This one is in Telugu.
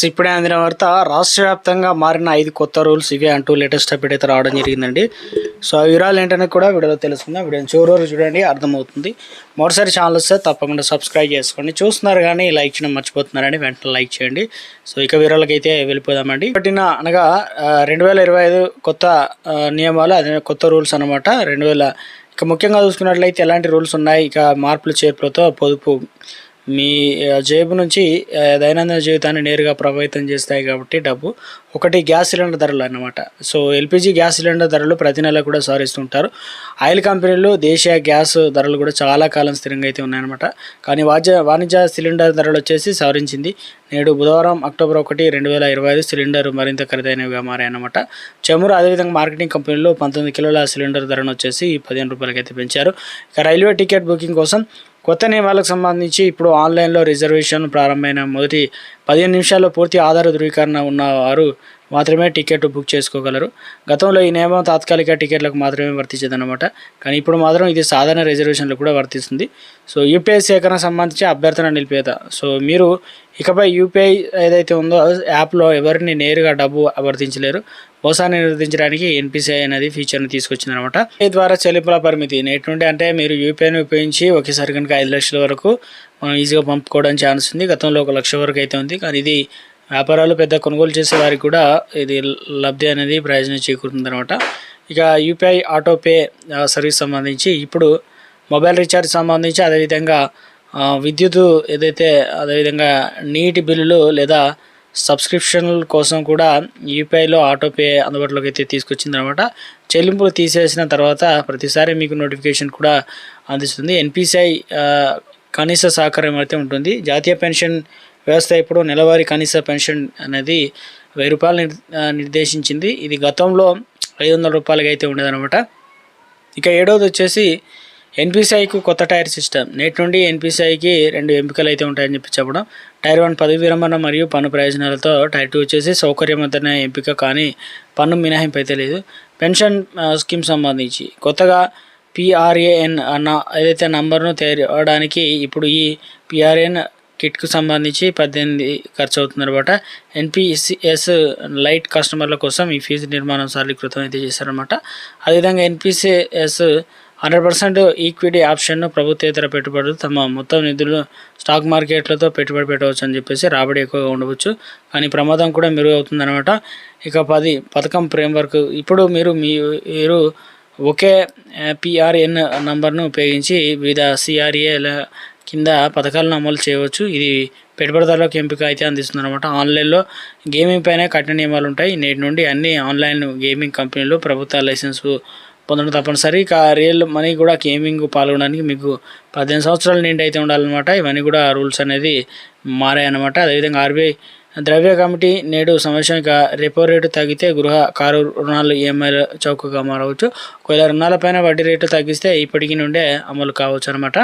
సో ఇప్పుడే అందిన వార్త రాష్ట్ర వ్యాప్తంగా మారిన ఐదు కొత్త రూల్స్ ఇవే అంటూ లేటెస్ట్ అప్డేట్ అయితే రావడం జరిగిందండి. సో ఆ వివరాలు ఏంటనే కూడా వీడియోలో తెలుసుకుందాం. వీడియో చివరి వరకు చూడండి అర్థమవుతుంది. మరోసారి ఛానల్ వస్తే తప్పకుండా సబ్స్క్రైబ్ చేసుకోండి. చూస్తున్నారు కానీ లైక్ చేయడం మర్చిపోతున్నారని వెంటనే లైక్ చేయండి. సో ఇక వివరాలకి అయితే వెళ్ళిపోదామండి. పట్టిన అనగా రెండు వేల ఇరవై ఐదు కొత్త నియమాలు అదే కొత్త రూల్స్ అనమాట రెండు వేల ఇక ముఖ్యంగా చూసుకున్నట్లయితే ఎలాంటి రూల్స్ ఉన్నాయి? ఇక మార్పులు చేర్పులతో పొదుపు మీ జేబు నుంచి దైనందిన జీవితాన్ని నేరుగా ప్రభావితం చేస్తాయి కాబట్టి డబ్బు. ఒకటి గ్యాస్ సిలిండర్ ధరలు అన్నమాట. సో ఎల్పిజి గ్యాస్ సిలిండర్ ధరలు ప్రతి నెల కూడా సవరిస్తుంటారు ఆయిల్ కంపెనీలు దేశీయ గ్యాస్ ధరలు కూడా చాలా కాలం స్థిరంగా అయితే ఉన్నాయన్నమాట. కానీ వాజ వాణిజ్య సిలిండర్ ధరలు వచ్చేసి సవరించింది నేడు బుధవారం అక్టోబర్ ఒకటి రెండు వేల ఇరవై ఐదు సిలిండర్ మరింత ఖరీదైనవిగా మారాయన్నమాట. చమురు అదేవిధంగా మార్కెటింగ్ కంపెనీలు పంతొమ్మిది కిలోల సిలిండర్ ధరను వచ్చేసి పదిహేను రూపాయలకైతే పెంచారు. ఇక రైల్వే టికెట్ బుకింగ్ కోసం కొత్త నియమాలకు సంబంధించి ఇప్పుడు ఆన్లైన్లో రిజర్వేషన్ ప్రారంభమైన మొదటి పదిహేను నిమిషాల్లో పూర్తి ఆధార ధృవీకరణ ఉన్నవారు మాత్రమే టికెట్ బుక్ చేసుకోగలరు. గతంలో ఈ నియమం తాత్కాలిక టికెట్లకు మాత్రమే వర్తించేదన్నమాట. కానీ ఇప్పుడు మాత్రం ఇది సాధారణ రిజర్వేషన్లు కూడా వర్తిస్తుంది. సో యూపీఐ సేకరణ సంబంధించి అభ్యర్థన నిలిపేత సో మీరు ఇకపై యూపీఐ ఏదైతే ఉందో యాప్లో ఎవరిని నేరుగా డబ్బు అభ్యర్థించలేరు మోసాన్ని నిరోధించడానికి ఎన్పిసిఐ అనేది ఫీచర్ని తీసుకొచ్చింది అనమాట ఈ ద్వారా చెల్లింపుల పరిమితి. నేటి నుండి అంటే మీరు యూపీఐని ఉపయోగించి ఒకేసారి కనుక ఐదు లక్షల వరకు మనం ఈజీగా పంపుకోవడానికి ఛాన్స్ ఉంది. గతంలో ఒక లక్ష వరకు అయితే ఉంది. కానీ ఇది వ్యాపారాలు పెద్ద కొనుగోలు చేసే వారికి కూడా ఇది లబ్ధి అనేది ప్రయోజనం చేకూరుతుంది అనమాట ఇక యూపీఐ ఆటోపే సర్వీస్ సంబంధించి ఇప్పుడు మొబైల్ రీఛార్జ్ సంబంధించి అదేవిధంగా విద్యుత్ ఏదైతే అదేవిధంగా నీటి బిల్లులు లేదా సబ్స్క్రిప్షన్ల కోసం కూడా యూపీఐలో ఆటోపే అందుబాటులోకి అయితే తీసుకొచ్చింది అనమాట చెల్లింపులు తీసేసిన తర్వాత ప్రతిసారి మీకు నోటిఫికేషన్ కూడా అందిస్తుంది. ఎన్పిసిఐ కనీస సహకారం అయితే ఉంటుంది. జాతీయ పెన్షన్ వ్యవస్థ ఇప్పుడు నెలవారీ కనీస పెన్షన్ అనేది వెయ్యి రూపాయలు నిర్- నిర్దేశించింది. ఇది గతంలో ఐదు వందల రూపాయలకి అయితే ఉండేదన్నమాట. ఇక ఏడవది వచ్చేసి ఎన్పిసిఐకు కొత్త టైర్ సిస్టమ్. నేటి నుండి ఎన్పిసిఐకి రెండు ఎంపికలు అయితే ఉంటాయని చెప్పి చెప్పడం. టైర్ వన్ పదవి విరమణ మరియు పన్ను ప్రయోజనాలతో టైర్ టూ వచ్చేసి సౌకర్యవంతమైన ఎంపిక కానీ పన్ను మినహాయింపు అయితే లేదు. పెన్షన్ స్కీమ్ సంబంధించి కొత్తగా పిఆర్ఏఎన్ అన్న ఏదైతే నంబర్ను తేవడానికి ఇప్పుడు ఈ పిఆర్ఏఎన్ కిట్కు సంబంధించి పద్దెనిమిది ఖర్చు అవుతుందన్నమాట ఎన్పిసిఎస్ లైట్ కస్టమర్ల కోసం ఈ ఫీజు నిర్మాణం సరళీకృతం అయితే చేశారనమాట. అదేవిధంగా ఎన్పిసిఎస్ హండ్రెడ్ పర్సెంట్ ఈక్విటీ ఆప్షన్ను ప్రభుత్వేతర పెట్టుబడులు తమ మొత్తం నిధులు స్టాక్ మార్కెట్లతో పెట్టుబడి పెట్టవచ్చు అని చెప్పేసి రాబడి ఎక్కువగా ఉండవచ్చు. కానీ ప్రమాదం కూడా మెరుగవుతుంది అనమాట ఇక పది పథకం ఫ్రేమ్వర్క్. ఇప్పుడు మీరు మీ మీరు ఒకే పిఆర్ఎన్ నంబర్ను ఉపయోగించి వివిధ సిఆర్ఏల కింద పథకాలను అమలు చేయవచ్చు. ఇది పెట్టుబడిదారులకు ఎంపిక అయితే అందిస్తుంది అనమాట ఆన్లైన్లో గేమింగ్ పైన కఠిన నియమాలు ఉంటాయి. నేటి నుండి అన్ని ఆన్లైన్ గేమింగ్ కంపెనీలు ప్రభుత్వ లైసెన్స్ పొందడం తప్పనిసరి. ఇక రియల్ మనీ కూడా గేమింగ్ పాల్గొనడానికి మీకు పద్దెనిమిది సంవత్సరాలు నిండి అయితే ఉండాలన్నమాట. ఇవన్నీ కూడా రూల్స్ అనేది మారాయన్నమాట. అదేవిధంగా ఆర్బీఐ ద్రవ్య కమిటీ నేడు సంవత్సరానికి రెపో రేటు తగ్గితే గృహ కారు రుణాలు ఈఎంఐల చౌకగా మారవచ్చు. ఒకవేళ రుణాలపైన వడ్డీ రేటు తగ్గిస్తే ఇప్పటికి నుండే అమలు కావచ్చు అనమాట